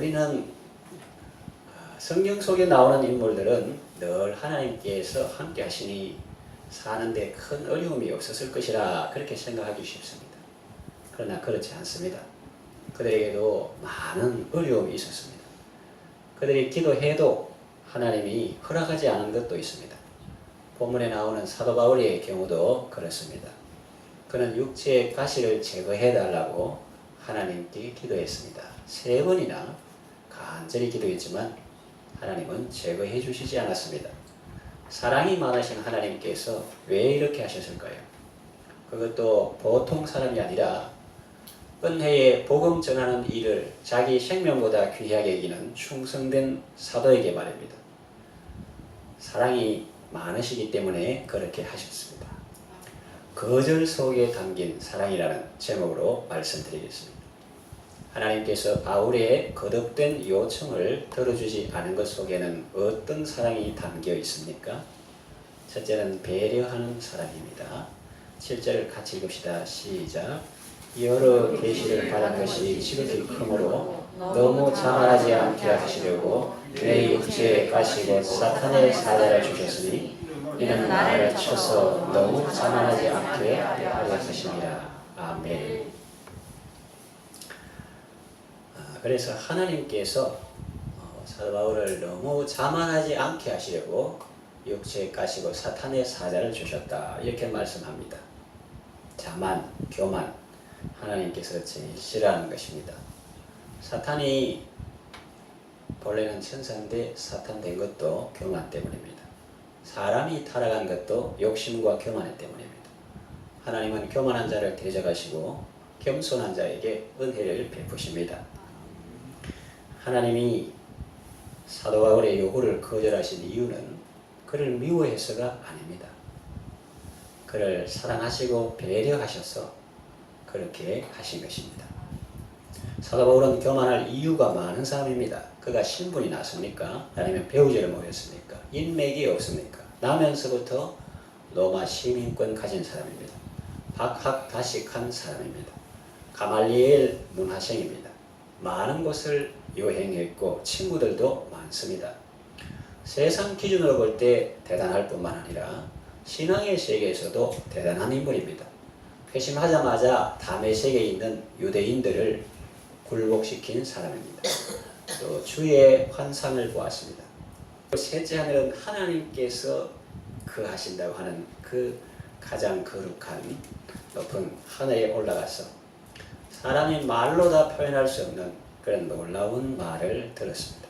우리는 아, 성경 속에 나오는 인물들은 늘 하나님께서 함께 하시니 사는데 큰 어려움이 없었을 것이라 그렇게 생각하기 쉽습니다. 그러나 그렇지 않습니다. 그들에게도 많은 어려움이 있었습니다. 그들이 기도해도 하나님이 허락하지 않은 것도 있습니다. 본문에 나오는 사도 바울의 경우도 그렇습니다. 그는 육체의 가시를 제거해 달라고 하나님께 기도했습니다. 세 번이나 간절히 기도했지만 하나님은 제거해 주시지 않았습니다. 사랑이 많으신 하나님께서 왜 이렇게 하셨을까요? 그것도 보통 사람이 아니라 은혜의 복음 전하는 일을 자기 생명보다 귀하게 여기는 충성된 사도에게 말입니다. 사랑이 많으시기 때문에 그렇게 하셨습니다. 거절 속에 담긴 사랑이라는 제목으로 말씀드리겠습니다. 하나님께서 바울의 거듭된 요청을 들어주지 않은 것 속에는 어떤 사랑이 담겨 있습니까? 첫째는 배려하는 사랑입니다. 7절을 같이 읽읍시다. 시작. 여러 계시를 받은 것이 지극히 크므로 너무 자만하지 않게 하시려고 내 육체에 가시고 사탄의 사자를 주셨으니 이는 나를 쳐서 너무 자만하지 않게 하려 하심이라. 아멘. 아, 그래서 하나님께서 어, 사도 바울을 너무 자만하지 않게 하시려고 육체에 가시고 사탄의 사자를 주셨다. 이렇게 말씀합니다. 자만, 교만, 하나님께서 제일 싫어하는 것입니다. 사탄이 본래는 천사인데 사탄 된 것도 교만 때문입니다. 사람이 타락한 것도 욕심과 교만 때문입니다. 하나님은 교만한 자를 대적하시고 겸손한 자에게 은혜를 베푸십니다. 하나님이 사도 바울의 요구를 거절하신 이유는 그를 미워해서가 아닙니다. 그를 사랑하시고 배려하셔서 그렇게 하신 것입니다. 사도 바울은 교만할 이유가 많은 사람입니다. 그가 신분이 났습니까? 아니면 배우지를 못했습니까? 인맥이 없습니까? 나면서부터 로마 시민권 가진 사람입니다. 박학다식한 사람입니다. 가말리엘 문화생입니다. 많은 곳을 여행했고 친구들도 많습니다. 세상 기준으로 볼 때 대단할 뿐만 아니라 신앙의 세계에서도 대단한 인물입니다. 회심하자마자 담의 세계에 있는 유대인들을 굴복시킨 사람입니다. 또 주의 환상을 보았습니다. 셋째 하늘은 하나님께서 그 하신다고 하는 그 가장 거룩한 높은 하늘에 올라가서 사람이 말로 다 표현할 수 없는 그런 놀라운 말을 들었습니다.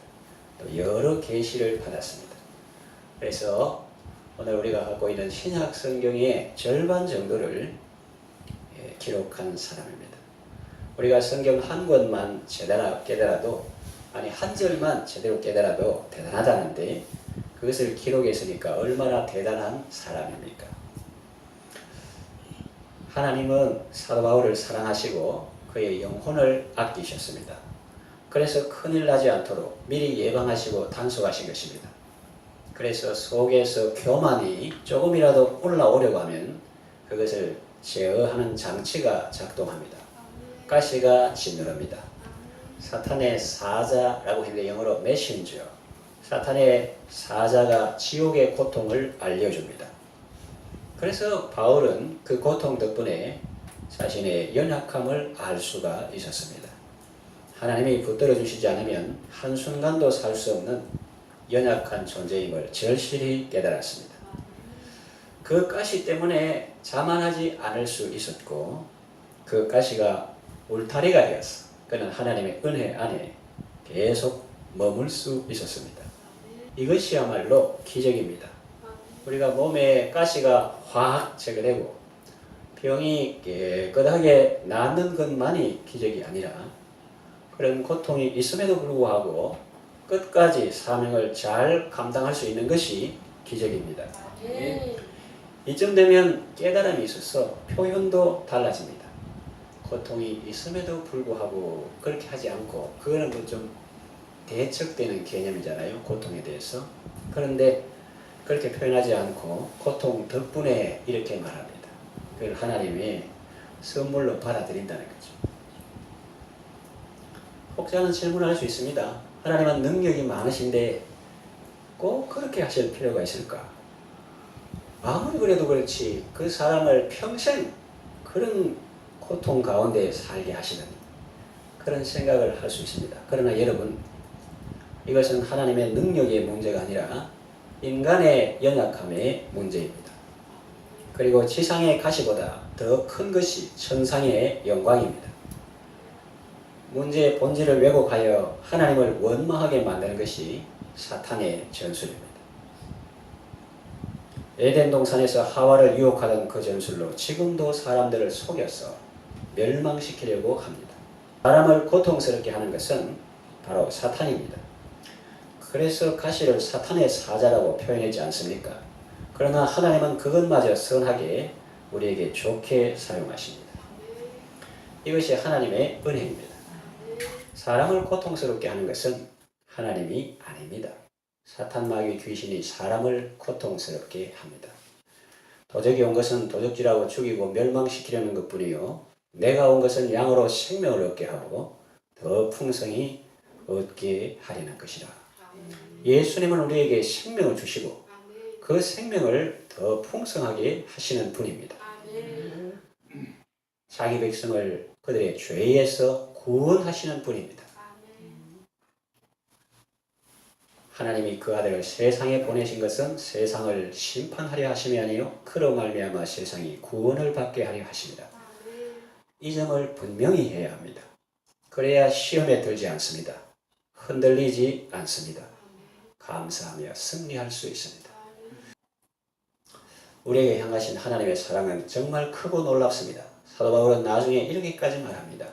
또 여러 계시를 받았습니다. 그래서 오늘 우리가 갖고 있는 신약 성경의 절반 정도를 예, 기록한 사람입니다. 우리가 성경 한 권만 제대로 깨달아도 아니 한 절만 제대로 깨달아도 대단하다는데 그것을 기록했으니까 얼마나 대단한 사람입니까? 하나님은 사도 바울을 사랑하시고 그의 영혼을 아끼셨습니다. 그래서 큰일 나지 않도록 미리 예방하시고 단속하신 것입니다. 그래서 속에서 교만이 조금이라도 올라오려고 하면 그것을 제어하는 장치가 작동합니다. 가시가 짓누릅니다. 사탄의 사자라고 했는데 영어로 메신저. 사탄의 사자가 지옥의 고통을 알려줍니다. 그래서 바울은 그 고통 덕분에 자신의 연약함을 알 수가 있었습니다. 하나님이 붙들어 주시지 않으면 한순간도 살 수 없는 연약한 존재임을 절실히 깨달았습니다. 그 가시 때문에 자만하지 않을 수 있었고 그 가시가 울타리가 되었어. 그는 하나님의 은혜 안에 계속 머물 수 있었습니다. 이것이야말로 기적입니다. 우리가 몸에 가시가 확 제거되고 병이 깨끗하게 낫는 것만이 기적이 아니라 그런 고통이 있음에도 불구하고 끝까지 사명을 잘 감당할 수 있는 것이 기적입니다. 이쯤 되면 깨달음이 있어서 표현도 달라집니다. 고통이 있음에도 불구하고 그렇게 하지 않고 그거는 뭐좀 대척되는 개념이잖아요. 고통에 대해서. 그런데 그렇게 표현하지 않고 고통 덕분에 이렇게 말합니다. 그걸 하나님이 선물로 받아들인다는 거죠. 혹자는 질문을 할 수 있습니다. 하나님은 능력이 많으신데 꼭 그렇게 하실 필요가 있을까? 아무리 그래도 그렇지 그 사람을 평생 그런 고통 가운데 살게 하시는 그런 생각을 할 수 있습니다. 그러나 여러분 이것은 하나님의 능력의 문제가 아니라 인간의 연약함의 문제입니다. 그리고 지상의 가시보다 더 큰 것이 천상의 영광입니다. 문제의 본질을 왜곡하여 하나님을 원망하게 만드는 것이 사탄의 전술입니다. 에덴 동산에서 하와를 유혹하던 그 전술로 지금도 사람들을 속여서 멸망시키려고 합니다. 사람을 고통스럽게 하는 것은 바로 사탄입니다. 그래서 가시를 사탄의 사자라고 표현하지 않습니까? 그러나 하나님은 그것마저 선하게 우리에게 좋게 사용하십니다. 이것이 하나님의 은혜입니다. 사람을 고통스럽게 하는 것은 하나님이 아닙니다. 사탄 마귀 귀신이 사람을 고통스럽게 합니다. 도적이 온 것은 도적질하고 죽이고 멸망시키려는 것뿐이요. 내가 온 것은 양으로 생명을 얻게 하고 더 풍성히 얻게 하려는 것이라. 예수님은 우리에게 생명을 주시고 그 생명을 더 풍성하게 하시는 분입니다. 자기 백성을 그들의 죄에서 구원하시는 분입니다. 하나님이 그 아들을 세상에 보내신 것은 세상을 심판하려 하심이 아니요 그로 말미암아 세상이 구원을 받게 하려 하십니다. 이 점을 분명히 해야 합니다. 그래야 시험에 들지 않습니다. 흔들리지 않습니다. 감사하며 승리할 수 있습니다. 우리에게 향하신 하나님의 사랑은 정말 크고 놀랍습니다. 사도 바울은 나중에 이렇게까지 말합니다.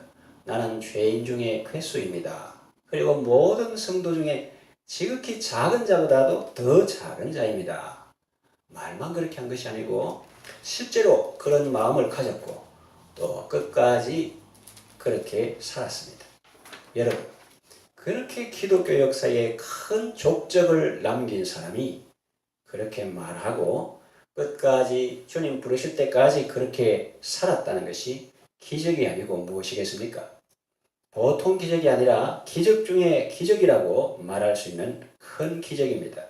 나는 죄인 중에 괴수입니다. 그리고 모든 성도 중에 지극히 작은 자보다도 더 작은 자입니다. 말만 그렇게 한 것이 아니고 실제로 그런 마음을 가졌고 또 끝까지 그렇게 살았습니다. 여러분, 그렇게 기독교 역사에 큰 족적을 남긴 사람이 그렇게 말하고 끝까지 주님 부르실 때까지 그렇게 살았다는 것이 기적이 아니고 무엇이겠습니까? 보통 기적이 아니라 기적 중에 기적이라고 말할 수 있는 큰 기적입니다.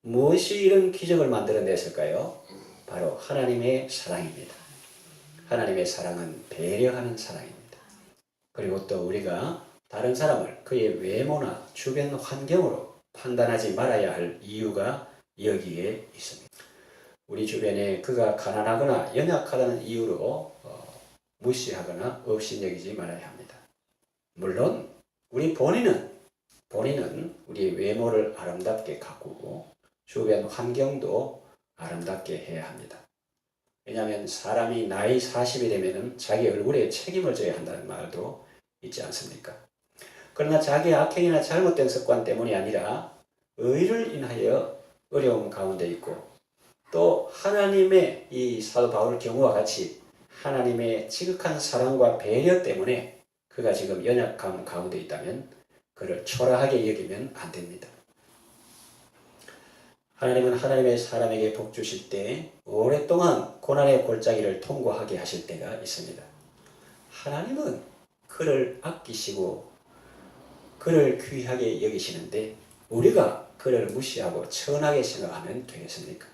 무엇이 이런 기적을 만들어냈을까요? 바로 하나님의 사랑입니다. 하나님의 사랑은 배려하는 사랑입니다. 그리고 또 우리가 다른 사람을 그의 외모나 주변 환경으로 판단하지 말아야 할 이유가 여기에 있습니다. 우리 주변에 그가 가난하거나 연약하다는 이유로 어, 무시하거나 업신여기지 말아야 합니다. 물론 우리 본인은 본인은 우리 외모를 아름답게 가꾸고 주변 환경도 아름답게 해야 합니다. 왜냐하면 사람이 나이 40이 되면 자기 얼굴에 책임을 져야 한다는 말도 있지 않습니까? 그러나 자기 악행이나 잘못된 습관 때문이 아니라 의를 인하여 어려움 가운데 있고 또 하나님의 이 사도 바울 경우와 같이 하나님의 지극한 사랑과 배려 때문에 그가 지금 연약함 가운데 있다면 그를 초라하게 여기면 안 됩니다. 하나님은 하나님의 사람에게 복 주실 때 오랫동안 고난의 골짜기를 통과하게 하실 때가 있습니다. 하나님은 그를 아끼시고 그를 귀하게 여기시는데 우리가 그를 무시하고 천하게 생각하면 되겠습니까?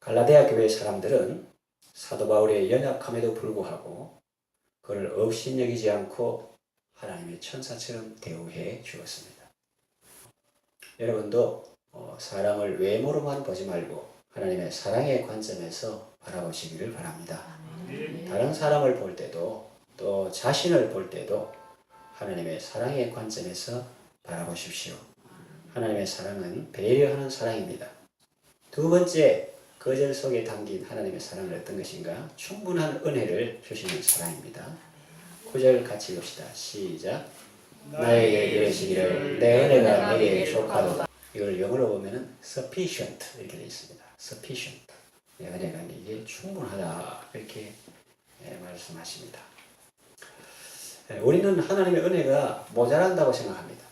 갈라디아 교회 사람들은 사도 바울의 연약함에도 불구하고 그를 업신여기지 않고 하나님의 천사처럼 대우해 주었습니다. 여러분도 어, 사람을 외모로만 보지 말고 하나님의 사랑의 관점에서 바라보시기를 바랍니다. 다른 사람을 볼 때도 또 자신을 볼 때도 하나님의 사랑의 관점에서 바라보십시오. 하나님의 사랑은 배려하는 사랑입니다. 두 번째, 거절 속에 담긴 하나님의 사랑은 어떤 것인가? 충분한 은혜를 주시는 사랑입니다. 구절 같이 봅시다. 시작. 나에게 이르시기를 내 은혜가 너에게 족하도다. 이걸 영어로 보면은 sufficient 이렇게 되어 있습니다. sufficient. 내 은혜가 네게 충분하다 이렇게 예, 말씀하십니다. 예, 우리는 하나님의 은혜가 모자란다고 생각합니다.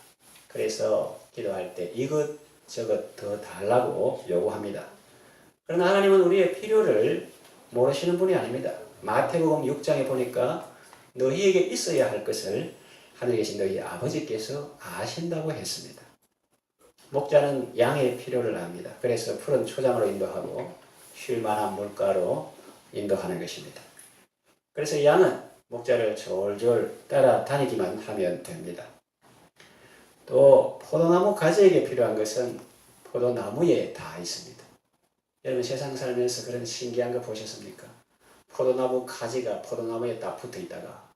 그래서 기도할 때 이것 저것 더 달라고 요구합니다. 그러나 하나님은 우리의 필요를 모르시는 분이 아닙니다. 마태복음 6장에 보니까 너희에게 있어야 할 것을 하늘에 계신 너희 아버지께서 아신다고 했습니다. 목자는 양의 필요를 압니다. 그래서 푸른 초장으로 인도하고 쉴 만한 물가로 인도하는 것입니다. 그래서 양은 목자를 졸졸 따라다니기만 하면 됩니다. 또 포도나무 가지에게 필요한 것은 포도나무에 다 있습니다. 여러분 세상 살면서 그런 신기한 거 보셨습니까? 포도나무 가지가 포도나무에 딱 붙어 있다가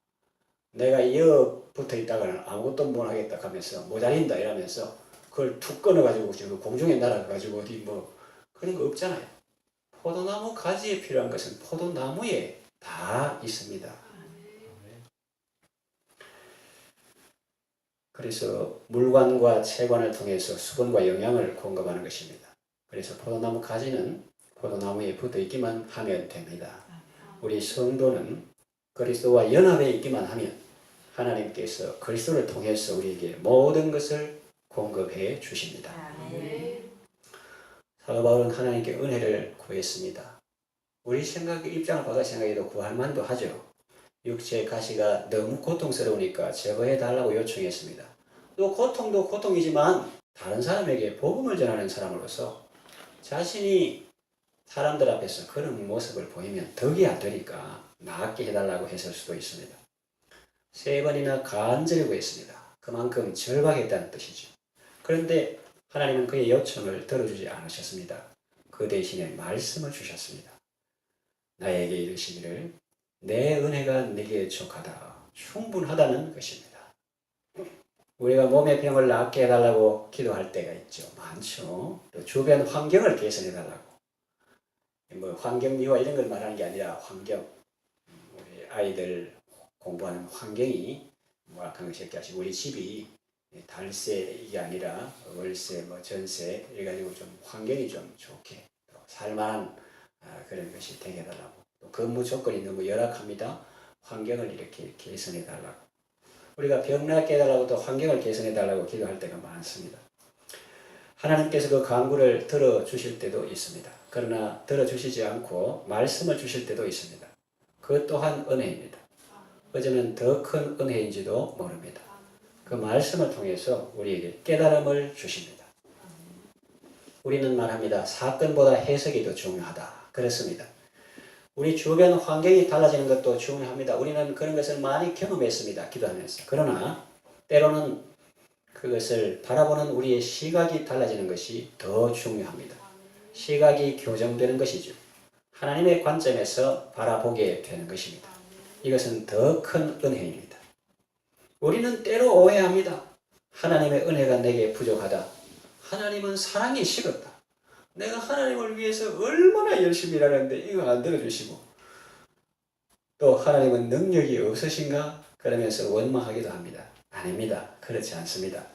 내가 이어 붙어 있다가는 아무것도 못 하겠다 하면서 모자린다 이러면서 그걸 툭 끊어가지고 지금 공중에 날아가가지고 어디 뭐 그런 거 없잖아요. 포도나무 가지에 필요한 것은 포도나무에 다 있습니다. 그래서 물관과 체관을 통해서 수분과 영양을 공급하는 것입니다. 그래서 포도나무 가지는 포도나무에 붙어 있기만 하면 됩니다. 우리 성도는 그리스도와 연합해 있기만 하면 하나님께서 그리스도를 통해서 우리에게 모든 것을 공급해 주십니다. 사도 바울은 하나님께 은혜를 구했습니다. 우리 생각 입장을 바꿔 생각해도 구할 만도 하죠. 육체의 가시가 너무 고통스러우니까 제거해 달라고 요청했습니다. 또 고통도 고통이지만 다른 사람에게 복음을 전하는 사람으로서 자신이 사람들 앞에서 그런 모습을 보이면 덕이 안 되니까 낫게 해달라고 했을 수도 있습니다. 세 번이나 간절히 구했습니다. 그만큼 절박했다는 뜻이죠. 그런데 하나님은 그의 요청을 들어주지 않으셨습니다. 그 대신에 말씀을 주셨습니다. 나에게 이르시기를 내 은혜가 내게 족하다 충분하다는 것입니다. 우리가 몸의 병을 낫게 해달라고 기도할 때가 있죠. 많죠. 또 주변 환경을 개선해달라고. 뭐 환경 미화 이런 걸 말하는 게 아니라 환경. 우리 아이들 공부하는 환경이 뭐 악한 것이 없게 우리 집이 달세 이게 아니라 월세 뭐 전세 이래가지고 좀 환경이 좀 좋게 살만한 아, 그런 것이 되게 해달라고. 또 근무 조건이 너무 열악합니다. 환경을 이렇게 개선해 달라고. 우리가 병 낫게 해달라고 또 환경을 개선해 달라고 기도할 때가 많습니다. 하나님께서 그 간구를 들어주실 때도 있습니다. 그러나 들어주시지 않고 말씀을 주실 때도 있습니다. 그 또한 은혜입니다. 어쩌면 더큰 은혜인지도 모릅니다. 그 말씀을 통해서 우리에게 깨달음을 주십니다. 우리는 말합니다. 사건보다 해석이 더 중요하다. 그렇습니다. 우리 주변 환경이 달라지는 것도 중요합니다. 우리는 그런 것을 많이 경험했습니다. 기도하면서. 그러나 때로는 그것을 바라보는 우리의 시각이 달라지는 것이 더 중요합니다. 시각이 교정되는 것이죠. 하나님의 관점에서 바라보게 되는 것입니다. 이것은 더 큰 은혜입니다. 우리는 때로 오해합니다. 하나님의 은혜가 내게 부족하다. 하나님은 사랑이 식었다. 내가 하나님을 위해서 얼마나 열심히 일하는데 이거 안 들어주시고 또 하나님은 능력이 없으신가? 그러면서 원망하기도 합니다. 아닙니다. 그렇지 않습니다.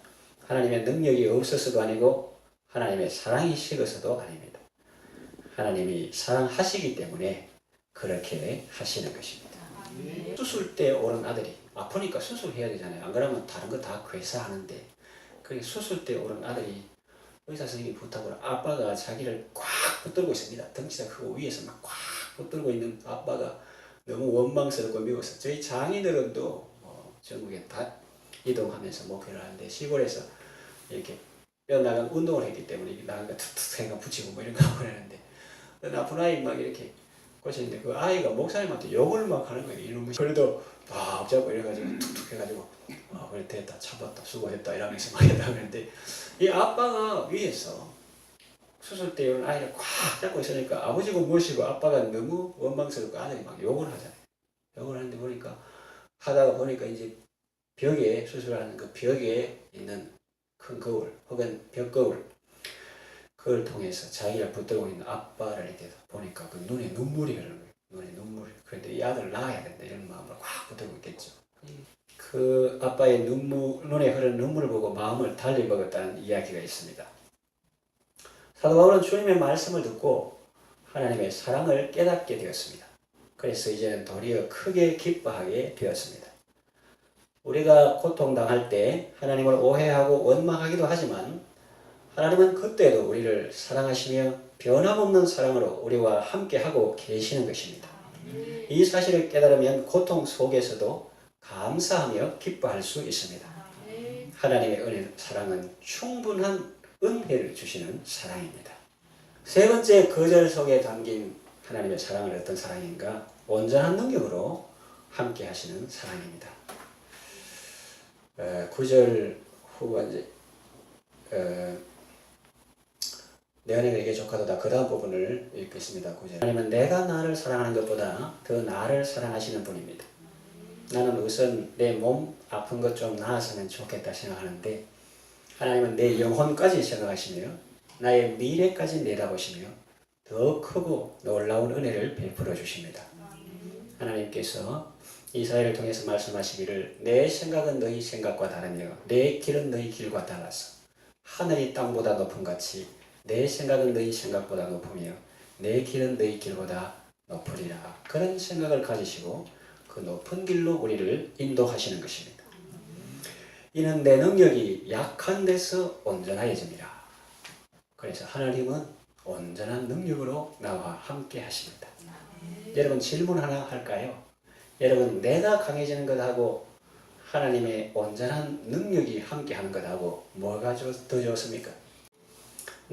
하나님의 능력이 없어서도 아니고 하나님의 사랑이 식어서도 아닙니다. 하나님이 사랑하시기 때문에 그렇게 하시는 것입니다. 수술 때 오는 아들이 아프니까 수술해야 되잖아요. 안 그러면 다른 거 다 괴사하는데 그 수술 때 오는 아들이 의사 선생님이 부탁을 아빠가 자기를 꽉 붙들고 있습니다. 덩치가 크고 위에서 막 꽉 붙들고 있는 아빠가 너무 원망스럽고 미워서 저희 장인어른도 뭐 전국에 다 이동하면서 목회를 하는데 시골에서 이렇게 뼈 나간 운동을 했기 때문에 거 툭툭 해가 붙이고 뭐 이런 거 하고 그러는데 나쁜 아이 막 이렇게 고쳤는데 그 아이가 목사님한테 욕을 막 하는 거예요. 이놈의 그래도 막 잡고 이래가지고 툭툭 해가지고 아 그래 됐다 참았다 수고했다 이러면서 막 했다 그러는데 이 아빠가 위에서 수술 때 이런 아이를 꽉 잡고 있으니까 아버지고 모시고 아빠가 너무 원망스럽고 아들이 막 욕을 하잖아요. 욕을 하는데 보니까 하다가 보니까 이제 벽에 수술하는 그 벽에 있는 큰 거울 혹은 벽 거울 그걸 통해서 자기가 붙들고 있는 아빠를 이렇게 보니까 그 눈에 눈물이 흐르는 거예요. 눈에 눈물이. 그런데 이 아들 낳아야 된다 이런 마음으로 꽉 붙들고 있겠죠. 그 아빠의 눈물, 눈에 흐르는 눈물을 보고 마음을 달리 먹었다는 이야기가 있습니다. 사도 바울은 주님의 말씀을 듣고 하나님의 사랑을 깨닫게 되었습니다. 그래서 이제는 도리어 크게 기뻐하게 되었습니다. 우리가 고통당할 때 하나님을 오해하고 원망하기도 하지만 하나님은 그때도 우리를 사랑하시며 변함없는 사랑으로 우리와 함께하고 계시는 것입니다. 이 사실을 깨달으면 고통 속에서도 감사하며 기뻐할 수 있습니다. 하나님의 은혜, 사랑은 충분한 은혜를 주시는 사랑입니다. 세 번째 거절 속에 담긴 하나님의 사랑은 어떤 사랑인가? 온전한 능력으로 함께 하시는 사랑입니다. 어, 9절 후반제 어, 내 안에 내게 조카도다 그 다음 부분을 읽겠습니다. 9절 하나님은 내가 나를 사랑하는 것보다 더 나를 사랑하시는 분입니다. 나는 우선 내 몸 아픈 것 좀 나았으면 좋겠다 생각하는데 하나님은 내 영혼까지 생각하시며 나의 미래까지 내다보시며 더 크고 놀라운 은혜를 베풀어 주십니다. 하나님께서 이사회를 통해서 말씀하시기를 내 생각은 너희 생각과 다르며 내 길은 너희 길과 달라서 하늘이 땅보다 높은 같이 내 생각은 너희 생각보다 높으며 내 길은 너희 길보다 높으리라 그런 생각을 가지시고 그 높은 길로 우리를 인도하시는 것입니다. 이는 내 능력이 약한 데서 온전하여집니다. 그래서 하나님은 온전한 능력으로 나와 함께 하십니다. 여러분 질문 하나 할까요? 여러분 내가 강해지는 것하고 하나님의 온전한 능력이 함께 하는 것하고 뭐가 더 좋습니까?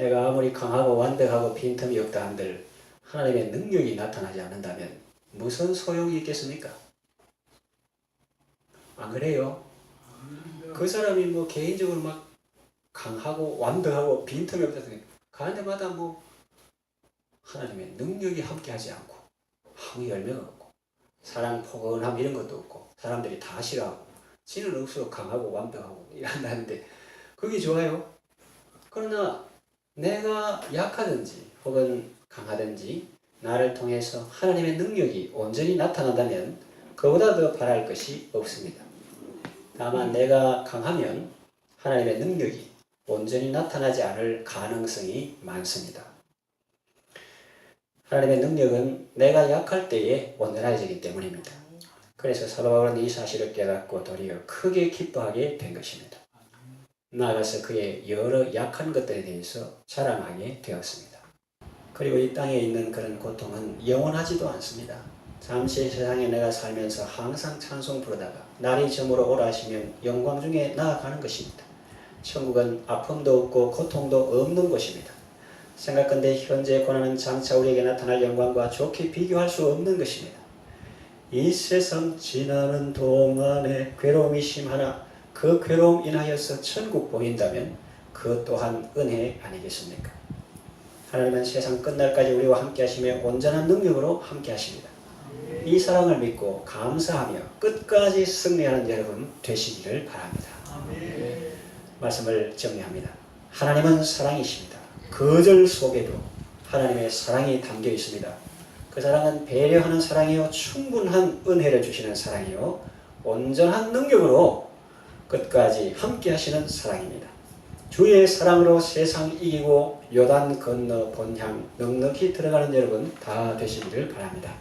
내가 아무리 강하고 완벽하고 빈틈이 없다 한들 하나님의 능력이 나타나지 않는다면 무슨 소용이 있겠습니까? 안 그래요? 그 사람이 뭐 개인적으로 막 강하고 완벽하고 빈틈이 없다 가는 데마다 뭐 하나님의 능력이 함께하지 않고 아무 열매가 없고 사랑 포근함 이런 것도 없고 사람들이 다 싫어하고 지는 억수로 강하고 완벽하고 이런다는데 그게 좋아요. 그러나 내가 약하든지 혹은 강하든지 나를 통해서 하나님의 능력이 온전히 나타난다면 그보다 더 바랄 것이 없습니다. 다만 내가 강하면 하나님의 능력이 온전히 나타나지 않을 가능성이 많습니다. 하나님의 능력은 내가 약할 때에 온전해지기 때문입니다. 그래서 사도 바울은 이 사실을 깨닫고 도리어 크게 기뻐하게 된 것입니다. 나아가서 그의 여러 약한 것들에 대해서 자랑하게 되었습니다. 그리고 이 땅에 있는 그런 고통은 영원하지도 않습니다. 잠시 세상에 내가 살면서 항상 찬송 부르다가 날이 저물어 오라 하시면 영광 중에 나아가는 것입니다. 천국은 아픔도 없고 고통도 없는 곳입니다. 생각건대 현재 고난은 장차 우리에게 나타날 영광과 좋게 비교할 수 없는 것입니다. 이 세상 지나는 동안에 괴로움이 심하나 그 괴로움 인하여서 천국 보인다면 그것 또한 은혜 아니겠습니까? 하나님은 세상 끝날까지 우리와 함께 하시며 온전한 능력으로 함께 하십니다. 이 사랑을 믿고 감사하며 끝까지 승리하는 여러분 되시기를 바랍니다. 말씀을 정리합니다. 하나님은 사랑이십니다. 거절 속에도 하나님의 사랑이 담겨 있습니다. 그 사랑은 배려하는 사랑이요 충분한 은혜를 주시는 사랑이요 온전한 능력으로 끝까지 함께 하시는 사랑입니다. 주의 사랑으로 세상 이기고 요단 건너 본향 넉넉히 들어가는 여러분 다 되시기를 바랍니다.